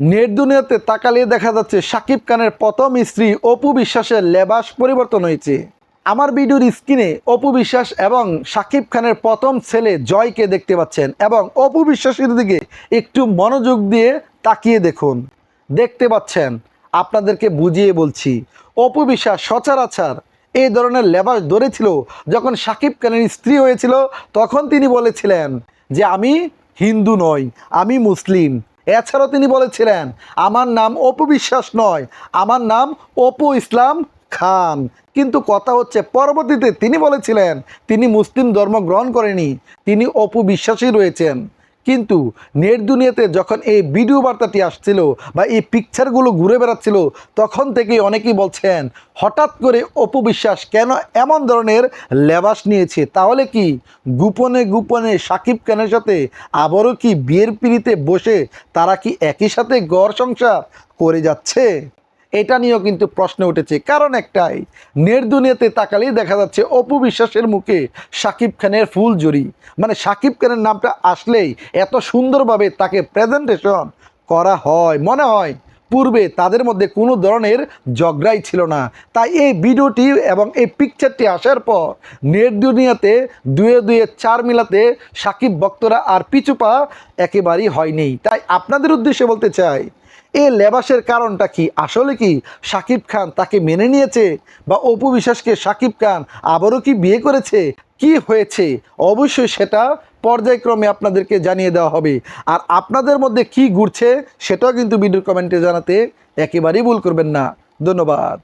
Net দুনিয়াতে তাকালিয়ে দেখা যাচ্ছে সাকিব খানের প্রথম স্ত্রী অপু বিশ্বাসের লেবাস পরিবর্তন হয়েছে। আমার ভিডিওর স্ক্রিনে অপু বিশ্বাস এবং সাকিব খানের প্রথম ছেলে জয়কে দেখতে পাচ্ছেন এবং অপু বিশ্বাসের দিকে একটু মনোযোগ দিয়ে তাকিয়ে দেখুন। দেখতে পাচ্ছেন, আপনাদেরকে বুঝিয়ে বলছি, অপু বিশ্বাস সচরাচর এই ধরনের লেবাস ধরেছিল যখন সাকিব খানের স্ত্রী হয়েছিল, তখন তিনি বলেছিলেন যে, আমি হিন্দু নই, আমি মুসলিম। এছাড়াও তিনি বলেছিলেন, আমার নাম অপু বিশ্বাস নয়, আমার নাম অপু ইসলাম খান। কিন্তু কথা হচ্ছে, পরবর্তীতে তিনি বলেছিলেন, তিনি মুসলিম ধর্ম গ্রহণ করেনি, তিনি অপু বিশ্বাসী রয়েছেন। কিন্তু নেট দুনিয়াতে যখন এই ভিডিও বার্তাটি আসছিল বা এই পিকচারগুলো ঘুরে বেড়াচ্ছিল, তখন থেকেই অনেকেই বলছেন, হঠাৎ করে অপবিশ্বাস কেন এমন ধরনের লেবাস নিয়েছে? তাহলে কি গোপনে গোপনে সাকিব খানের সাথে আবারও কি বিয়ের পিড়িতে বসে তারা কি একই সাথে গড় সংসার করে যাচ্ছে? এটা নিয়েও কিন্তু প্রশ্ন উঠেছে। কারণ একটাই নেট দুনিয়াতে তাকালেই দেখা যাচ্ছে অপু বিশ্বাসের মুখে সাকিব খানের ফুল জড়ি। মানে সাকিব খানের নামটা আসলেই এত সুন্দরভাবে তাকে প্রেজেন্টেশন করা হয়। মনে হয় পূর্বে তাদের মধ্যে কোনো ধরনের ঝগড়াই ছিল না। তাই এই ভিডিওটি এবং এই পিকচারটি আসার পর নেট দুনিয়াতে দুয়ে দুয়ে চার মিলাতে সাকিব ভক্তরা আর পিছুপা একেবারেই হয়নি। তাই আপনাদের উদ্দেশ্যে বলতে চাই এই লেবাসের কারণটা কি? আসলে কি সাকিব খান তাকে মেনে নিয়েছে? বা অপু বিশ্বাসকে সাকিব খান আবারও কি বিয়ে করেছে? কি হয়েছে? অবশ্যই সেটা পর্যায়ক্রমে আপনাদেরকে জানিয়ে দেওয়া হবে। আর আপনাদের মধ্যে কি ঘুরছে সেটাও কিন্তু ভিডিও কমেন্টে জানাতে একেবারেই ভুল করবেন না। ধন্যবাদ।